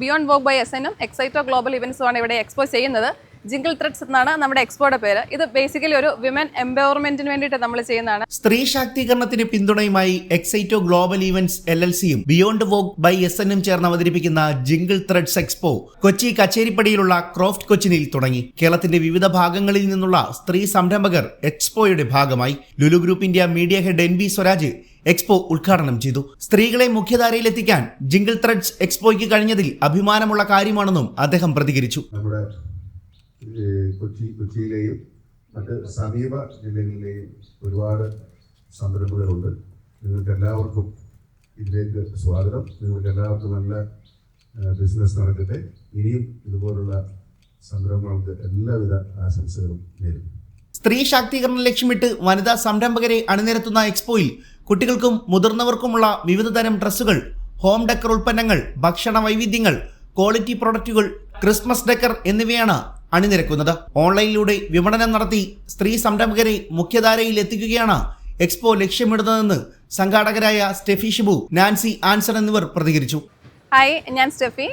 Beyond work by S എനും Excito global ഇവൻസുമാണ് ഇവിടെ എക്സ്പോ ചെയ്യുന്നത്. ജിങ്കിൾ ത്രെഡ്സ് എന്നാണ് നമ്മുടെ എക്സ്പോയുടെ പേര്. ഇത് ബേസിക്കലി ഒരു വിമൻ എംപവർമെന്റിന് വേണ്ടിയിട്ട് നമ്മൾ ചെയ്യുന്നതാണ്. സ്ത്രീ ശാക്തീകരണത്തിന് പിന്തുണയുമായി Excito global events L L സിയും ബിയോണ്ട് വോക്ക് ബൈ എസ് എന്നും ചേർന്ന് അവതരിപ്പിക്കുന്ന ജിങ്കിൾ ത്രെഡ്സ് എക്സ്പോ കൊച്ചി കച്ചേരിപ്പടിയിലുള്ള ക്രോഫ്റ്റ് കൊച്ചിനിൽ തുടങ്ങി. കേരളത്തിന്റെ വിവിധ ഭാഗങ്ങളിൽ നിന്നുള്ള സ്ത്രീ സംരംഭകർ എക്സ്പോയുടെ ഭാഗമായി Lulu group India media head N B Swaraj expo ഉദ്ഘാടനം ചെയ്തു. സ്ത്രീകളെ മുഖ്യധാരയിലെത്തിക്കാൻ ജിങ്കിൾ ത്രെഡ്സ് എക്സ്പോയ്ക്ക് കഴിഞ്ഞതിൽ അഭിമാനമുള്ള കാര്യമാണെന്നും അദ്ദേഹം പ്രതികരിച്ചു. കൊച്ചി കൊച്ചിയിലെയും മറ്റ് സമീപ ജില്ലകളിലെയും ഒരുപാട് സംരംഭകരുണ്ട്. നിങ്ങൾക്ക് എല്ലാവർക്കും ഇതിലേക്ക് സ്വാഗതം. നിങ്ങൾക്ക് എല്ലാവർക്കും നല്ല ബിസിനസ് നടക്കട്ടെ. ഇനിയും ഇതുപോലുള്ള സംരംഭങ്ങൾക്ക് എല്ലാവിധ ആശംസകളും നേരുന്നു. സ്ത്രീ ശാക്തീകരണം ലക്ഷ്യമിട്ട് വനിതാ സംരംഭകരെ അണിനിരത്തുന്ന എക്സ്പോയിൽ കുട്ടികൾക്കും മുതിർന്നവർക്കുമുള്ള വിവിധ തരം ഡ്രസ്സുകൾ ഹോം ഡെക്കർ ഉൽപ്പന്നങ്ങൾ ഭക്ഷണ വൈവിധ്യങ്ങൾ ക്വാളിറ്റി പ്രൊഡക്റ്റുകൾ ക്രിസ്മസ് ഡെക്കർ എന്നിവയാണ് അണിനിരക്കുന്നത്. ഓൺലൈനിലൂടെ വിപണനം നടത്തി സ്ത്രീ സംരംഭകരെ മുഖ്യധാരയിൽ എത്തിക്കുകയാണ് എക്സ്പോ ലക്ഷ്യമിടുന്നതെന്ന് സംഘാടകരായ സ്റ്റെഫി ഷിബു നാൻസി ആൻസൺ എന്നിവർ പ്രതികരിച്ചു. ഹായ് ഞാൻ സ്റ്റെഫി.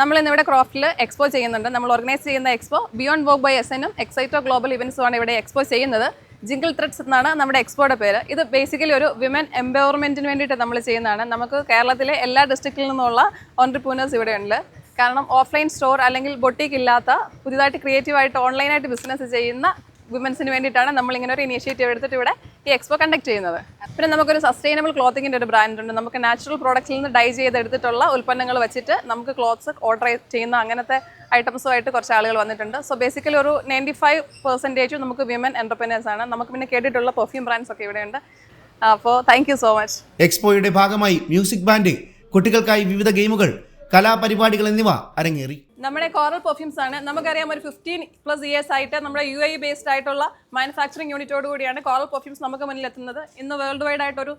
നമ്മൾ ഇന്ന് ഇവിടെ ക്രോഫ്റ്റിൽ എക്സ്പോ ചെയ്യുന്നുണ്ട്. നമ്മൾ ഓർഗനൈസ് ചെയ്യുന്ന expo beyond walk by S എനും Excito global ഇവൻസുമാണ് ഇവിടെ എക്സ്പോ ചെയ്യുന്നത്. ജിങ്കിൾ ത്രെഡ്സ് എന്നാണ് നമ്മുടെ എക്സ്പോയുടെ പേര്. ഇത് ബേസിക്കലി ഒരു വിമൻ എംപവർമെന്റിന് വേണ്ടിയിട്ട് നമ്മൾ ചെയ്യുന്നതാണ്. നമുക്ക് കേരളത്തിലെ എല്ലാ ഡിസ്ട്രിക്റ്റിൽ നിന്നുള്ള ഓൺട്രപ്രൂനേഴ്സ് ഇവിടെ ഉണ്ട് കാരണം ഓഫ്ലൈൻ സ്റ്റോർ അല്ലെങ്കിൽ ബൊട്ടീക്ക് ഇല്ലാത്ത പുതിയതായിട്ട് ക്രിയേറ്റീവായിട്ട് ഓൺലൈനായിട്ട് ബിസിനസ് ചെയ്യുന്ന വിമൻസിന് വേണ്ടിയിട്ടാണ് നമ്മൾ ഇങ്ങനെ ഒരു ഇനീഷ്യേറ്റീവ് എടുത്തിട്ട് ഇവിടെ ഈ എക്സ്പോ കണ്ടക്ട് ചെയ്യുന്നത്. പിന്നെ നമുക്കൊരു സസ്റ്റൈനബിൾ ക്ലോത്തിങ്ങിന്റെ ഒരു ബ്രാൻഡ് ഉണ്ട്. നമുക്ക് നാച്ചുറൽ പ്രോഡക്റ്റ്സിൽ നിന്ന് ഡൈ ചെയ്ത് എടുത്തിട്ടുള്ള ഉൽപ്പന്നങ്ങൾ വെച്ചിട്ട് നമുക്ക് ക്ലോത്ത്സ് ഓർഡർ ചെയ്യുന്ന അങ്ങനത്തെ ഐറ്റംസുമായിട്ട് കുറച്ച് ആളുകൾ വന്നിട്ടുണ്ട്. സോ ബേസിക്കലി ഒരു നയന്റി ഫൈവ് പെർസെന്റേജും നമുക്ക് വിമൻ എന്റർപ്രനേഴ്സ് ആണ്. നമുക്ക് പിന്നെ കേട്ടിട്ടുള്ള പെർഫ്യൂം ബ്രാൻഡ്സ് ഒക്കെ ഇവിടെയുണ്ട്. അപ്പോൾ താങ്ക് യു സോ മച്ച് എക്സ്പോയുടെ ഭാഗമായി മ്യൂസിക് ബാൻഡ് കുട്ടികൾക്കായി വിവിധ ഗെയിമുകൾ കലാപരിപാടികൾ എന്നിവ അരങ്ങേറി. നമ്മുടെ കോറൽ പെർഫ്യൂംസ് ആണ്. നമുക്കറിയാം ഒരു ഫിഫ്റ്റീൻ പ്ലസ് ഇയേഴ്സ് ആയിട്ട് നമ്മുടെ യു ഐ ബേസ്ഡ് ആയിട്ടുള്ള മാനുഫാക്ചറിങ് യൂണിറ്റോട് കൂടിയാണ് കോറൽ പെർഫ്യൂംസ് നമുക്ക് മുന്നിൽ എത്തുന്നത്. ഇന്ന് വേൾഡ് വൈഡ് ആയിട്ട് ഒരു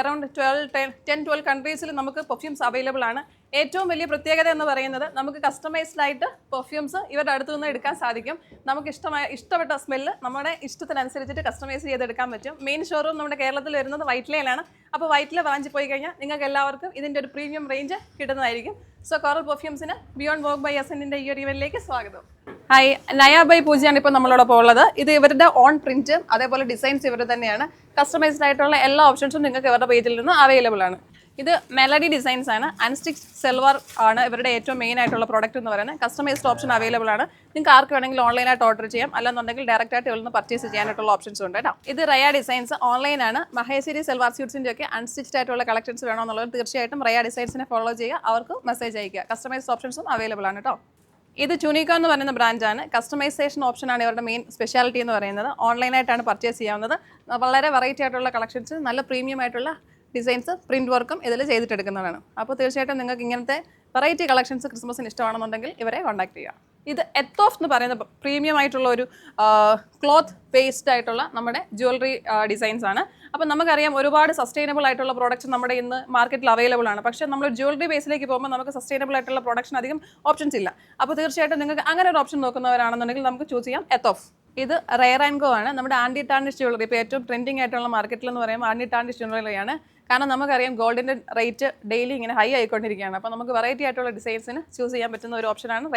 around twelve ten ten twelve കൺട്രീസിൽ നമുക്ക് പെർഫ്യൂംസ് അവൈലബിൾ ആണ്. ഏറ്റവും വലിയ പ്രത്യേകത എന്ന് പറയുന്നത് നമുക്ക് കസ്റ്റമൈസ്ഡ് ആയിട്ട് പെർഫ്യൂംസ് ഇവരുടെ അടുത്ത് നിന്ന് എടുക്കാൻ സാധിക്കും. നമുക്ക് ഇഷ്ടമായ ഇഷ്ടപ്പെട്ട സ്മെല്ല് നമ്മുടെ ഇഷ്ടത്തിനനുസരിച്ചിട്ട് കസ്റ്റമൈസ് ചെയ്തെടുക്കാൻ പറ്റും. മെയിൻ ഷോറൂം നമ്മുടെ കേരളത്തിൽ വരുന്നത് വൈറ്റ്ലയിലാണ്. അപ്പോൾ വൈറ്റില ബ്രാഞ്ചിൽ പോയി കഴിഞ്ഞാൽ നിങ്ങൾക്ക് എല്ലാവർക്കും ഇതിന്റെ ഒരു പ്രീമിയം റേഞ്ച് കിട്ടുന്നതായിരിക്കും. സോ കോറൽ പെർഫ്യൂംസിന് ബിയോണ്ട് വോക്ക് ബൈ എസന്റിന്റെ ഈ ഒരു ഇവന്റിലേക്ക് സ്വാഗതം. ഹായ് നയ പൂജയാണ് ഇപ്പോൾ നമ്മളോടൊപ്പം ഉള്ളത്. ഇത് ഇവരുടെ ഓൺ പ്രിന്റ് അതേപോലെ ഡിസൈൻസ് ഇവർ തന്നെയാണ്. കസ്റ്റമൈസ്ഡ് ആയിട്ടുള്ള എല്ലാ ഓപ്ഷൻസും നിങ്ങൾക്ക് ഇവരുടെ പേജിൽ നിന്ന് അവൈലബിൾ ആണ്. ഇത് മെലഡി ഡിസൈൻസ് ആണ്. അൺസ്റ്റിക് സെൽവർ ആണ് ഇവരുടെ ഏറ്റവും മെയിൻ ആയിട്ടുള്ള പ്രോഡക്റ്റ് എന്ന് പറയുന്നത്. കസ്റ്റമൈസ്ഡ് ഓപ്ഷൻ അവൈലബിൾ ആണ്. നിങ്ങൾക്ക് ആർക്ക് വേണമെങ്കിലും ഓൺലൈനായിട്ട് ഓർഡർ ചെയ്യാം. അല്ലെന്നുണ്ടെങ്കിൽ ഡയറക്റ്റ് ആയിട്ട് ഇവിടുന്ന് പർച്ചേസ് ചെയ്യാനായിട്ടുള്ള ഓപ്ഷൻസ് ഉണ്ട് കേട്ടോ. ഇത് റയ ഡിസൈൻസ് ഓൺലൈൻ ആണ്. മഹേശ്വരി സെൽവാർ സ്യൂട്ട്സിന്റെ ഒക്കെ അൺസ്റ്റിച്ച്ഡ് ആയിട്ടുള്ള കളക്ഷൻസ് വേണമെന്നുള്ളത് തീർച്ചയായിട്ടും റയ ഡിസൈൻസിനെ ഫോളോ ചെയ്യുക. അവർക്ക് മെസ്സേജ് അയക്കുക കസ്റ്റമൈസ്ഡ് ഓപ്ഷൻസും അവൈലബിൾ ആണ് കേട്ടോ. ഇത് ചുനീക്ക എന്ന് പറയുന്ന ബ്രാൻഡാണ് കസ്റ്റമൈസേഷൻ ഓപ്ഷനാണ് ഇവരുടെ മെയിൻ സ്പെഷ്യാലിറ്റി എന്ന് പറയുന്നത്. ഓൺലൈനായിട്ടാണ് പർച്ചേസ് ചെയ്യാവുന്നത്. വളരെ വെറൈറ്റി ആയിട്ടുള്ള കളക്ഷൻസ് നല്ല പ്രീമിയം ആയിട്ടുള്ള ഡിസൈൻസ് പ്രിന്റ് വർക്കും ഇതിൽ ചെയ്തിട്ടെടുക്കുന്നതാണ് അപ്പോൾ തീർച്ചയായിട്ടും നിങ്ങൾക്ക് ഇങ്ങനത്തെ വെറൈറ്റി കളക്ഷൻസ് ക്രിസ്മസിന് ഇഷ്ടമാണെന്നുണ്ടെങ്കിൽ ഇവരെ കോൺടാക്ട് ചെയ്യുക. ഇത് എത്തോഫ് എന്ന് പറയുന്ന പ്രീമിയം ആയിട്ടുള്ള ഒരു ക്ലോത്ത് ബേസ്ഡ് ആയിട്ടുള്ള നമ്മുടെ ജ്വല്ലറി ഡിസൈൻസ് ആണ്. അപ്പം നമുക്കറിയാം ഒരുപാട് സസ്റ്റൈനബിൾ ആയിട്ടുള്ള പ്രോഡക്റ്റ്സ് നമ്മുടെ ഇന്ന് മാർക്കറ്റിൽ അവൈലബിൾ ആണ്. പക്ഷേ നമ്മൾ ജ്വല്ലറി ബേസിലേക്ക് പോകുമ്പോൾ നമുക്ക് സസ്റ്റൈനബിൾ ആയിട്ടുള്ള പ്രൊഡക്ഷൻ അധികം ഓപ്ഷൻസ് ഇല്ല. അപ്പോൾ തീർച്ചയായിട്ടും നിങ്ങൾക്ക് അങ്ങനെ ഒരു ഓപ്ഷൻ നോക്കുന്നവരാണെന്നുണ്ടെങ്കിൽ നമുക്ക് ചൂസ് ചെയ്യാം എത്തോഫ് ഇത് റയർ ആൻഡ് ഗോ ആണ്. നമ്മുടെ ആന്റി ടാർണിഷ് ജ്വല്ലറി ഇപ്പോൾ ഏറ്റവും ട്രെൻഡിങ് ആയിട്ടുള്ള മാർക്കറ്റിൽ എന്ന് പറയുമ്പോൾ ആന്റി ടാർണിഷ് ജ്വല്ലറിയാണ് കാരണം നമുക്കറിയാം ഗോൾഡിന്റെ റേറ്റ് ഡെയിലി ഇങ്ങനെ ഹൈ ആയിക്കൊണ്ടിരിക്കുകയാണ്. അപ്പോൾ നമുക്ക് വെറൈറ്റി ആയിട്ടുള്ള ഡിസൈൻസിന് ചൂസ് ചെയ്യാൻ പറ്റുന്ന ഒരു ഓപ്ഷനാണ്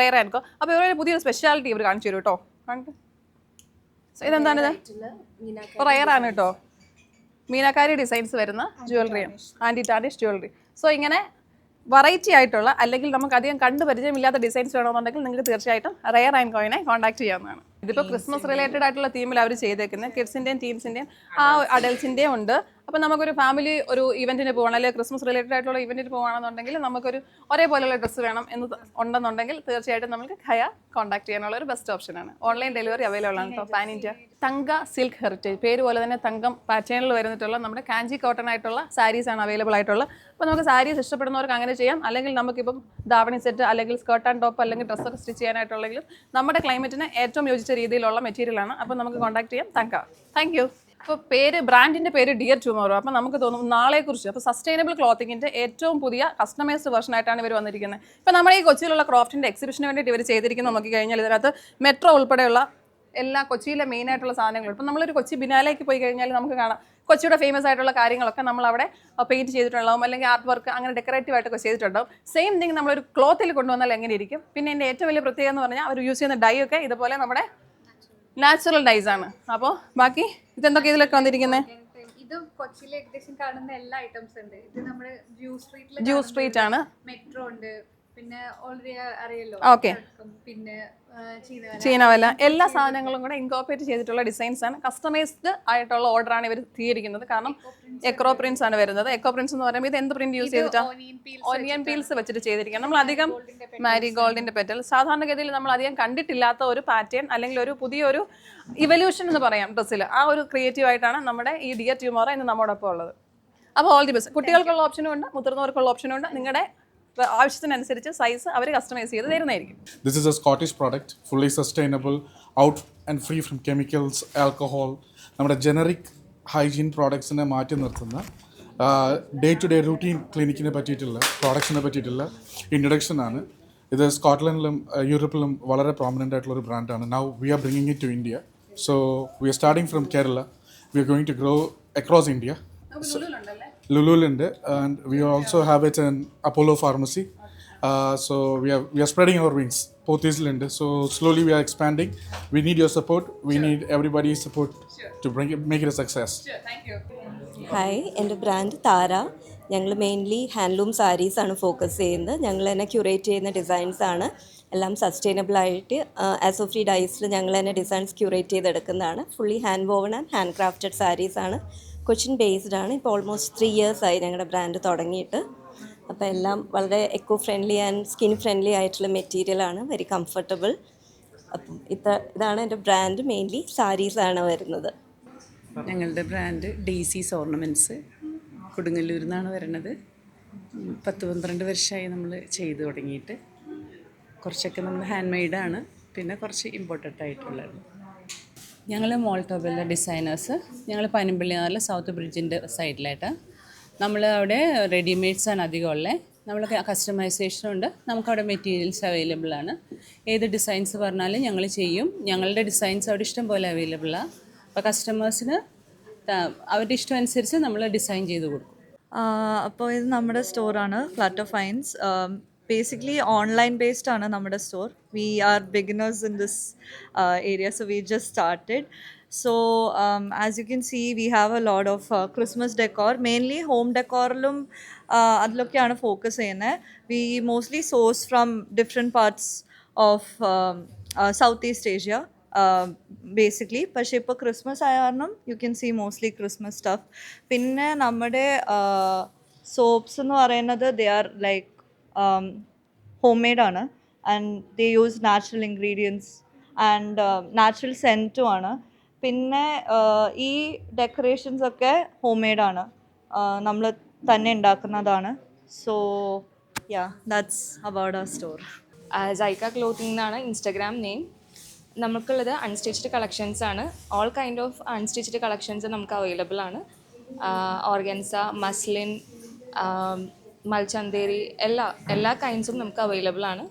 റയർ ആൻഡ് കോ അപ്പോൾ ഇവരുടെ പുതിയൊരു സ്പെഷ്യാലിറ്റി ഇവർ കാണിച്ചു തരും കേട്ടോ. So ഇതെന്താണിത് റയർ ആണ് കേട്ടോ. മീനാക്കാരി ഡിസൈൻസ് വരുന്ന ജ്വല്ലറിയാണ് ആന്റി ടാനിഷ് ജ്വല്ലറി സോ ഇങ്ങനെ വെറൈറ്റി ആയിട്ടുള്ള അല്ലെങ്കിൽ നമുക്ക് അധികം കണ്ടു പരിചയമില്ലാത്ത ഡിസൈൻസ് വേണമെന്നുണ്ടെങ്കിൽ നിങ്ങൾക്ക് തീർച്ചയായിട്ടും റയർ ആൻഡ് കോയിനെ കോൺടാക്ട് ചെയ്യാവുന്നതാണ്. ഇതിപ്പോൾ ക്രിസ്മസ് റിലേറ്റഡ് ആയിട്ടുള്ള തീമിൽ അവർ ചെയ്തേക്കുന്നത് കിഡ്സിന്റെയും ടീംസിന്റെയും ആ അഡൽസിന്റെയും ഉണ്ട്. അപ്പോൾ നമുക്കൊരു ഫാമിലി ഒരു ഇവന്റിന് പോകണം അല്ലെങ്കിൽ ക്രിസ്മസ് റിലേറ്റഡ് ആയിട്ടുള്ള ഇവന്റിന് പോകുകയാണെന്നുണ്ടെങ്കിൽ നമുക്കൊരു ഒരേപോലെയുള്ള ഡ്രസ്സ് വേണം എന്ന് ഉണ്ടെന്നുണ്ടെങ്കിൽ തീർച്ചയായിട്ടും നമുക്ക് ഖയ കോൺടാക്ട് ചെയ്യാനുള്ള ഒരു ബെസ്റ്റ് ഓപ്ഷനാണ് ഓൺലൈൻ ഡെലിവറി അവൈലബിൾ ആണ് കേട്ടോ pan India Thanka silk heritage പേര് പോലെ തന്നെ തങ്കം പാറ്റേണിൽ വരുന്നിട്ടുള്ള നമ്മുടെ കാഞ്ചി കോട്ടൺ ആയിട്ടുള്ള സാരീസ് ആണ് അവൈലബിൾ ആയിട്ടുള്ളത്. അപ്പോൾ നമുക്ക് സാരീസ് ഇഷ്ടപ്പെടുന്നവർക്ക് അങ്ങനെ ചെയ്യാം. അല്ലെങ്കിൽ നമുക്കിപ്പം ധാവണി സെറ്റ് അല്ലെങ്കിൽ സ്കേർട്ട് ആൻഡ് ടോപ്പ് അല്ലെങ്കിൽ ഡ്രസ്സൊക്കെ സ്റ്റിച്ച് ചെയ്യാനായിട്ടുള്ളെങ്കിലും നമ്മുടെ ക്ലൈമറ്റിന് ഏറ്റവും യോജിച്ച രീതിയിലുള്ള മെറ്റീരിയലാണ് അപ്പോൾ നമുക്ക് കോൺടാക്ട് ചെയ്യാം. തങ്ക. താങ്ക് ഇപ്പോൾ പേര് ബ്രാൻഡിന്റെ പേര് ഡിയർ ടുമോറോ അപ്പോൾ നമുക്ക് തോന്നും നാളെക്കുറിച്ച്. അപ്പോൾ സസ്റ്റൈനബിൾ ക്ലോത്തിങ്ങിന്റെ ഏറ്റവും പുതിയ കസ്റ്റമൈസ്ഡ് വെർഷൻ ആയിട്ടാണ് ഇവർ വന്നിരിക്കുന്നത്. ഇപ്പോൾ നമ്മുടെ ഈ കൊച്ചിയിലുള്ള ക്രോഫ്റ്റിന്റെ എക്സിബിഷന് വേണ്ടിയിട്ട് ഇവർ ചെയ്തിരിക്കുന്നത് നോക്കി കഴിഞ്ഞാൽ ഇതിനകത്ത് മെട്രോ ഉൾപ്പെടെയുള്ള എല്ലാ കൊച്ചിയിലെ മെയിൻ ആയിട്ടുള്ള സാധനങ്ങളും. ഇപ്പം നമ്മളൊരു കൊച്ചി ബിനാലേക്ക് പോയി കഴിഞ്ഞാൽ നമുക്ക് കാണാം. കൊച്ചിയുടെ ഫേമസ് ആയിട്ടുള്ള കാര്യങ്ങളൊക്കെ നമ്മൾ അവിടെ പെയിന്റ് ചെയ്തിട്ടുണ്ടാവും. അല്ലെങ്കിൽ ആർട്ട് വർക്ക് അങ്ങനെ ഡെക്കറേറ്റീവ് ആയിട്ടൊക്കെ ചെയ്തിട്ടുണ്ടാവും. സെയിം തിങ് നമ്മളൊരു ക്ലോത്തിൽ കൊണ്ടുവന്നാൽ എങ്ങനെ ഇരിക്കും പിന്നെ എന്റെ ഏറ്റവും വലിയ പ്രത്യേകത എന്ന് പറഞ്ഞാൽ അവർ യൂസ് ചെയ്യുന്ന ഡൈ ഒക്കെ ഇതുപോലെ നമ്മുടെ നാച്ചുറൽ ഡൈസ് ആണ്. അപ്പോൾ ബാക്കി ഇതെന്തൊക്കെ ഇതിലൊക്കെ വന്നിരിക്കുന്നത് ഇത് കൊച്ചിയിൽ ഏകദേശം കാണുന്ന എല്ലാ ഐറ്റംസ് ഉണ്ട്. ഇത് നമ്മുടെ ജ്യൂ സ്ട്രീറ്റിൽ ജ്യൂസ് സ്ട്രീറ്റ് ആണ്. മെട്രോ ഉണ്ട്. പിന്നെ ഓൾറെഡി അറിയല്ലോ Okay. പിന്നെ ചീനവല. എല്ലാ സാധനങ്ങളും കൂടെ ഇൻകോപ്പറേറ്റ് ചെയ്തിട്ടുള്ള ഡിസൈൻസ് ആണ്. കസ്റ്റമൈസ്ഡ് ആയിട്ടുള്ള ഓർഡർ ആണ് ഇവർ തീയിരിക്കുന്നത് കാരണം എക്രോ പ്രിന്റ്സ് ആണ്. വരുന്നത്. എക്കോ പ്രിന്റ്സ് എന്ന് പറയുമ്പോൾ ഇത് എന്ത് പ്രിന്റ് യൂസ് ചെയ്തിട്ടാ? ഓനിയൻ പീൽ ഓനിയൻ പീൽസ് വെച്ചിട്ട് ചെയ്തിരിക്കുകയാണ് നമ്മൾ അധികം മാരി ഗോൾഡിന്റെ പെറ്റൽ സാധാരണഗതിയിൽ നമ്മൾ അധികം കണ്ടിട്ടില്ലാത്ത ഒരു പാറ്റേൺ അല്ലെങ്കിൽ ഒരു പുതിയൊരു ഇവല്യൂഷൻ എന്ന് പറയാം ഡ്രസ്സിൽ. ആ ഒരു ക്രിയേറ്റീവ് ആയിട്ടാണ് നമ്മുടെ ഈ ഡിയർ ട്യൂമോറ ഇന്ന് നമ്മോടൊപ്പം ഉള്ളത്. അപ്പോൾ ഓൾ ദി ബെസ്റ്റ് കുട്ടികൾക്കുള്ള ഓപ്ഷനും ഉണ്ട് മുതിർന്നവർക്കുള്ള ഓപ്ഷനും ഉണ്ട്. നിങ്ങളുടെ ആവശ്യത്തിനനുസരിച്ച് സൈസ് അവർ കസ്റ്റമൈസ് ചെയ്ത് തരുന്നതായിരിക്കും. This is a Scottish product fully sustainable out and free from chemicals alcohol നമ്മുടെ ജനറിക് ഹൈജീൻ പ്രോഡക്ട്സിനെ മാറ്റി നിർത്തുന്ന ഡേ ടു ഡേ റൂട്ടീൻ ക്ലിനിക്കിനെ പറ്റിയിട്ടുള്ള പ്രോഡക്ട്സിനെ പറ്റിയിട്ടുള്ള ഇൻട്രൊഡക്ഷൻ ആണ്. ഇത് സ്കോട്ട്ലൻഡിലും യൂറോപ്പിലും വളരെ പ്രോമിനന്റ് ആയിട്ടുള്ള ഒരു ബ്രാൻഡാണ് now we are bringing it to India so we are starting from Kerala we are going to grow across India ലുലുലുണ്ട് and we also have it in Apollo pharmacy so we are we are spreading our wings പോത്തീസിലുണ്ട് so slowly we are expanding we need your support we need everybody support to bring make it a success hi എന്റെ brand Tara ഞങ്ങൾ mainly handloom saris ആണ് focus ചെയ്യുന്നത്. ഞങ്ങൾ തന്നെ curate ചെയ്യുന്ന designs ആണ്. എല്ലാം sustainable ആയിട്ട് ആസ് ഓഫ് ഫ്രീ ഡൈസിൽ ഞങ്ങൾ തന്നെ designs curate ചെയ്തെടുക്കുന്നതാണ്. Fully hand woven and hand crafted sarees ആണ്. കൊച്ചിൻ ബേസ്ഡ് ആണ്. ഇപ്പോൾ ഓൾമോസ്റ്റ് ത്രീ ഇയേഴ്സ് ആയി ഞങ്ങളുടെ ബ്രാൻഡ് തുടങ്ങിയിട്ട്. അപ്പോൾ എല്ലാം വളരെ eco friendly and skin friendly ആയിട്ടുള്ള മെറ്റീരിയൽ ആണ്. വെരി കംഫർട്ടബിൾ അപ്പം ഇത്ര ഇതാണ് എന്റെ ബ്രാൻഡ് മെയിൻലി സാരീസാണ് വരുന്നത്. ഞങ്ങളുടെ ബ്രാൻഡ് ഡെയ്സീസ് ഓർണമെന്റ്സ് കൊടുങ്ങല്ലൂരിൽ നിന്നാണ് വരുന്നത്. ഉം, പത്ത് പന്ത്രണ്ട് വർഷമായി നമ്മൾ ചെയ്തു തുടങ്ങിയിട്ട്. കുറച്ചൊക്കെ നമ്മൾ ഹാൻഡ് മെയ്ഡാണ് പിന്നെ കുറച്ച് ഇമ്പോർട്ടന്റ് ആയിട്ടുള്ളത്. ഞങ്ങൾ മോൾട്ടോബിലെ ഡിസൈനേഴ്സ്. ഞങ്ങൾ പനമ്പിള്ളി നല്ല സൗത്ത് ബ്രിഡ്ജിന്റെ സൈഡിലായിട്ട്. നമ്മൾ അവിടെ റെഡിമെയ്ഡ്സ് ആണ് അധികം ഉള്ളത് നമ്മൾ കസ്റ്റമൈസേഷൻ ഉണ്ട്. നമുക്കവിടെ മെറ്റീരിയൽസ് അവൈലബിൾ ആണ്. ഏത് ഡിസൈൻസ് പറഞ്ഞാലും ഞങ്ങൾ ചെയ്യും. ഞങ്ങളുടെ ഡിസൈൻസ് അവിടെ ഇഷ്ടം പോലെ അവൈലബിളാണ് അപ്പോൾ കസ്റ്റമേഴ്സിന് അവരുടെ ഇഷ്ടം അനുസരിച്ച് നമ്മൾ ഡിസൈൻ ചെയ്ത് കൊടുക്കും. അപ്പോൾ ഇത് നമ്മുടെ സ്റ്റോറാണ് Flutter Finds basically online based ആണ് നമ്മുടെ store we are beginners in this area so we just started so as you can see we have a load of Christmas decor mainly home ഡെക്കോറിലും അതിലൊക്കെയാണ് focus ചെയ്യുന്നത് we mostly source from different parts of South East Asia basically പക്ഷേ ഇപ്പോൾ Christmas ആയ കാരണം you can see mostly Christmas stuff പിന്നെ നമ്മുടെ soaps എന്ന് പറയുന്നത് ദേ ആർ ലൈക്ക് ഹോം ആണ്. And they use natural ingredients and natural സെന്റും ആണ്. പിന്നെ uh, ഈ ഡെക്കറേഷൻസ് ഒക്കെ ഹോം മെയ്ഡാണ് നമ്മൾ തന്നെ ഉണ്ടാക്കുന്നതാണ് സോ യാ ദാറ്റ്സ് അബൌട്ട് ആ സ്റ്റോർ ജൈക്ക ക്ലോത്തിങ് എന്നാണ് ഇൻസ്റ്റഗ്രാം നെയിം നമുക്കുള്ളത് അൺസ്റ്റിച്ച്ഡ് കളക്ഷൻസ് ആണ്. All kind of unstitched collections നമുക്ക് അവൈലബിൾ ആണ്. ഓർഗൻസ മസ്ലിൻ മൽചന്തേരി എല്ലാ എല്ലാ കൈൻസും നമുക്ക് അവൈലബിൾ ആണ്.